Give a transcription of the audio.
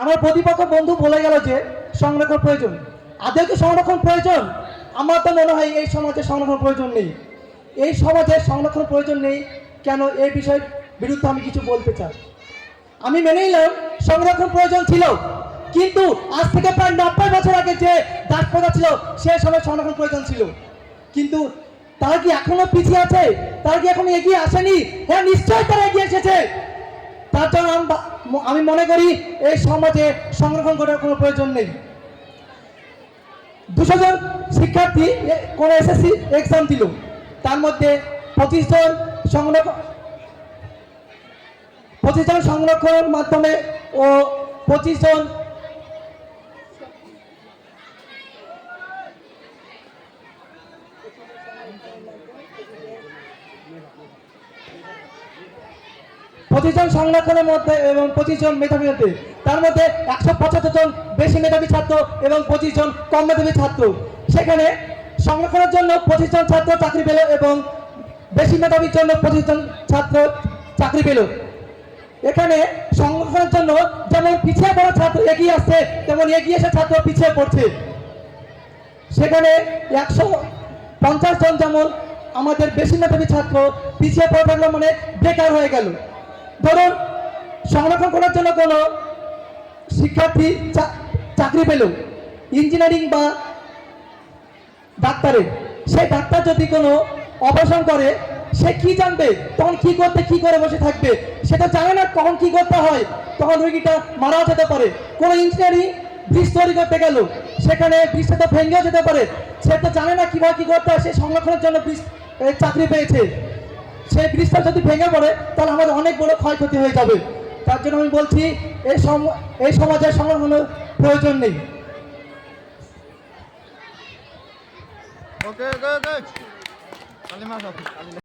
আমার প্রতিপক্ষ বন্ধু বলে গেল যে, সংরক্ষণ প্রয়োজন। আদৌ কি সংরক্ষণ প্রয়োজন? আমার তো মনে হয় এই সমাজে সংরক্ষণ প্রয়োজন নেই। এই সমাজে সংরক্ষণ প্রয়োজন নেই কেন এই বিষয়ের বিরুদ্ধে আমি কিছু বলতে চাই। আমি মেনে নিলাম, সংরক্ষণ প্রয়োজন ছিল। কিন্তু আজ থেকে প্রায় নব্বই বছর আগে যে দাস প্রথা ছিল, সে সময় সংরক্ষণ প্রয়োজন ছিল। কিন্তু তারা কি এখনও পিছিয়ে আছে? তারা কি এখনও এগিয়ে আসেনি? হ্যাঁ নিশ্চয়ই তারা জন্য আমি মনে করি এই সমাজে সংরক্ষণ করার কোনো প্রয়োজন নেই। দুশো জন শিক্ষার্থী কোনো এসএসসি এক্সাম দিল। তার মধ্যে পঁচিশ জন সংরক্ষণ পঁচিশ জন সংরক্ষণের মাধ্যমে ও পঁচিশ জন পঁচিশ জন সংরক্ষণের মধ্যে এবং পঁচিশ জন মেধাবী তার মধ্যে একশো পঁচাত্তর জন বেশি মেধাবী ছাত্র এবং পঁচিশ জন কম মেধাবী ছাত্র। সেখানে সংরক্ষণের জন্য পঁচিশ জন ছাত্র চাকরি পেল এবং বেশি মেধাবীর জন্য পঁচিশ জন ছাত্র চাকরি পেল। এখানে সংরক্ষণের জন্য যেমন পিছিয়ে পড়া ছাত্র এগিয়ে আসছে, তেমন এগিয়ে এসে ছাত্র পিছিয়ে পড়ছে। সেখানে একশো পঞ্চাশ জন যেমন আমাদের বেশি মেধাবী ছাত্র পিছিয়ে পড়ে থাকল মানে বেকার হয়ে গেল। ধরুন, সংরক্ষণ করার জন্য কোনো শিক্ষার্থী চাকরি পেল ইঞ্জিনিয়ারিং বা ডাক্তারের। সেই ডাক্তার যদি কোনো অপারেশন করে, সে কি জানবে? তখন কি করতে, কি করে বসে থাকবে? সেটা জানে না কখন কি করতে হয়? তখন রোগীটা মারাও যেতে পারে। কোনো ইঞ্জিনিয়ারিং ব্রিজ তৈরি করতে গেল, সেখানে ব্রিজটা তো ভেঙেও যেতে পারে। সে তো জানে না কীভাবে কী করতে হয়, সে সংরক্ষণের জন্য ব্রিজ চাকরি পেয়েছে। সেই ব্রিজটা যদি ভেঙে পড়ে, তাহলে আমাদের অনেক বড় ক্ষয়ক্ষতি হয়ে যাবে। তার জন্য আমি বলছি, এই সম, এই সমাজের সংরক্ষণের প্রয়োজন নেই.